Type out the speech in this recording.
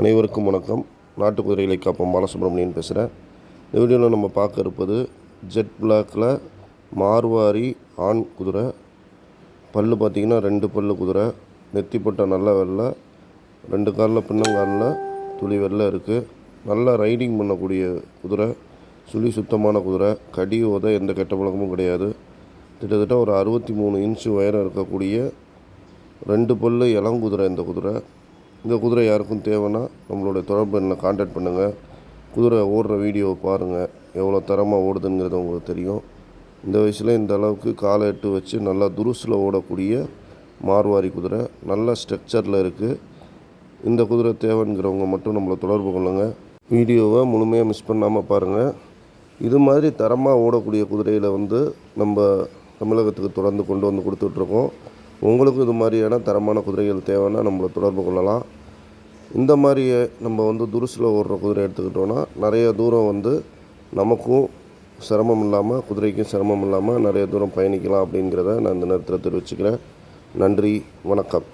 அனைவருக்கும் வணக்கம். நாட்டு குதிரைகளை காப்போம். பாலசுப்ரமணியன் பேசுகிறேன் இந்த வீடியோவில் நம்ம பார்க்க இருப்பது ஜெட் பிளாக்கில் மார்வாரி ஆண் குதிரை. பல்லு பார்த்திங்கன்னா ரெண்டு பல்லு குதிரை. நெத்தி போட்ட நல்ல வெள்ளை. ரெண்டு காலில் பின்னங்காலில் துளி வெள்ளை இருக்குது நல்லா ரைடிங் பண்ணக்கூடிய குதிரை. சுழி சுத்தமான குதிரை. கடி உத எந்த கெட்ட பழக்கமும் கிடையாது. கிட்டத்தட்ட ஒரு அறுபத்தி மூணு இன்ச்சு உயரம் இருக்கக்கூடிய ரெண்டு பல்லு இளங்குதிரை இந்த குதிரை. இந்த குதிரை யாருக்கும் தேவைன்னா நம்மளுடைய தொடர்பு எண்ணை காண்டாக்ட் பண்ணுங்கள் குதிரை ஓடுற வீடியோவை பாருங்கள் எவ்வளோ தரமாக ஓடுதுங்கிறது உங்களுக்கு தெரியும். இந்த வயசில் இந்த அளவுக்கு காலை எட்டு வச்சு நல்லா துருசில் ஓடக்கூடிய மார்வாரி குதிரை நல்ல ஸ்ட்ரக்சரில் இருக்குது இந்த குதிரை தேவைங்கிறவங்க மட்டும் நம்மளை தொடர்பு கொள்ளுங்கள் வீடியோவை முழுமையாக மிஸ் பண்ணாமல் பாருங்கள் இது மாதிரி தரமாக ஓடக்கூடிய குதிரையில் வந்து நம்ம தமிழகத்துக்கு தொடர்ந்து கொண்டு வந்து கொடுத்துட்ருக்கோம் உங்களுக்கும் இது மாதிரியான தரமான குதிரைகள் தேவைன்னா நம்மளை தொடர்பு கொள்ளலாம். இந்த மாதிரி நம்ம வந்து துருசில் ஓடுற குதிரை எடுத்துக்கிட்டோன்னா நிறைய தூரம் வந்து நமக்கும் சிரமம் இல்லாமல் குதிரைக்கும் சிரமம் இல்லாமல் நிறைய தூரம் பயணிக்கலாம் அப்படிங்கிறத நான் இந்த நேரத்தில் தெரிவிச்சுக்கிறேன். நன்றி வணக்கம்.